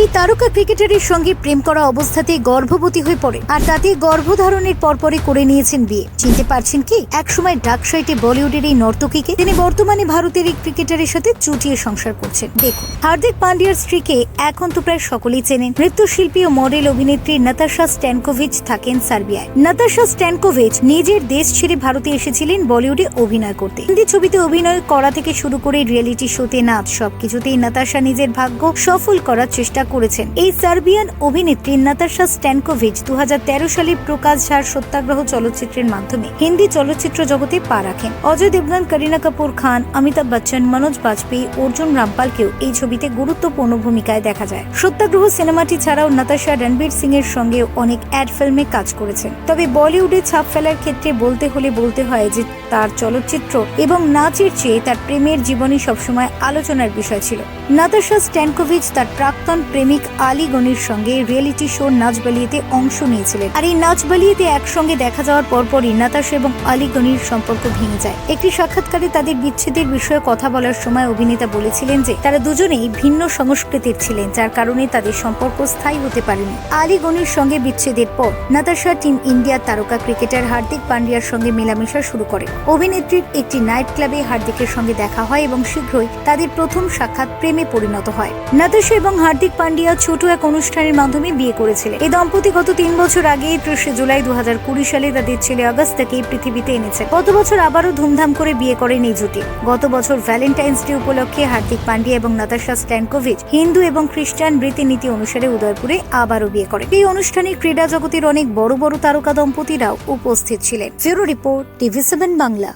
এই তারকা ক্রিকেটারের সঙ্গে প্রেম করা অবস্থাতেই গর্ভবতী হয়ে পড়ে। আর তাতে গর্ভধারণের পরপরই করে নিয়েছেন বিয়ে। চিনতে পারছেন কি? একসময় ডাক সাইটে বলিউডের এই নর্তকীকে তিনি বর্তমানে ভারতের এই ক্রিকেটারের সাথে চুটিয়ে সংসার করছেন। দেখুন, হার্দিক পান্ডিয়ার স্ত্রীকে এখন তো প্রায় সকলেই চেনেন। নৃত্যশিল্পী ও মডেল অভিনেত্রী নাতাশা স্ট্যানকোভিচ থাকেন সার্বিয়ায়। নাতাশা স্ট্যানকোভিচ নিজের দেশ ছেড়ে ভারতে এসেছিলেন বলিউডে অভিনয় করতে। হিন্দি ছবিতে অভিনয় করা থেকে শুরু করে রিয়েলিটি শোতে নাচ সবকিছুতেই নাতাশা নিজের ভাগ্য সফল করার চেষ্টা করেছেন। এই সার্বিয়ান অভিনেত্রী নাতাশা স্ট্যানকোভিচ দু সালে প্রকাশ ঝাড় সত্যাগ্রহ চলচ্চিত্রের মাধ্যমে হিন্দি চলচ্চিত্র জগতে পা রাখেন। অজয় দেবগন, করিনা কাপুর খান, অমিতাভ বচ্চন, মনোজ বাজপেয়ী, অর্জুন রামপালকেও এই ছবিতে গুরুত্বপূর্ণ ভূমিকায় দেখা যায়। সত্যাগ্রহ সিনেমাটি ছাড়াও নাতাশা রণবীর সিং এর সঙ্গে অনেক অ্যাড ফিল্মে কাজ করেছেন। তবে বলিউডে ছাপ ফেলার ক্ষেত্রে বলতে হলে বলতে হয় যে তার চলচ্চিত্র এবং নাচের চেয়ে তার প্রেমের জীবনই সবসময় আলোচনার বিষয় ছিল। নাতাশা স্ট্যানকোভিচ তার প্রাক্তন প্রেমিক আলী গনির সঙ্গে রিয়েলিটি শো নাচ বালিয়েতে অংশ নিয়েছিলেন। আর এই নাচ বালিয়েতে একসঙ্গে দেখা যাওয়ার পরপরই নাতাশা এবং আলী গনির সম্পর্ক ভেঙে যায়। একটি সাক্ষাৎকারে তাদের বিচ্ছেদের বিষয়ে কথা বলার সময় অভিনেতা বলেছিলেন যে, তারা দুজনেই ভিন্ন সংস্কৃতির ছিলেন, যার কারণে তাদের সম্পর্ক স্থায়ী হতে পারেনি। আলী গনির সঙ্গে বিচ্ছেদের পর নাতাশা টিম ইন্ডিয়ার তারকা ক্রিকেটার হার্দিক পান্ডিয়ার সঙ্গে মেলামেশা শুরু করে। অভিনেত্রীর একটি নাইট ক্লাবে হার্দিকের সঙ্গে দেখা হয় এবং শীঘ্রই তাদের প্রথম সাক্ষাৎ প্রেমে পরিণত হয়। নাতাশা এবং হার্দিক পান্ডিয়া ছোট এক অনুষ্ঠানের মাধ্যমে বিয়ে করেছিলেন। এই দম্পতি গত তিন বছর আগে ত্রিশে জুলাই দু সালে তাদের ছেলে অগস্টকে পৃথিবীতে এনেছে। গত বছর আবারও ধুমধাম করে বিয়ে করেন এই জুটি গত বছর ভ্যালেন্টাইন্স ডে উপলক্ষে হার্দিক পান্ডিয়া এবং নাতাশা স্ট্যানকোভিচ হিন্দু এবং খ্রিস্টান রীতিনীতি অনুসারে উদয়পুরে আবারও বিয়ে করেন। এই অনুষ্ঠানে ক্রীড়া জগতের অনেক বড় বড় তারকা দম্পতিরাও উপস্থিত ছিলেন। ফিরো রিপোর্ট টিভি সেভেন বাংলা।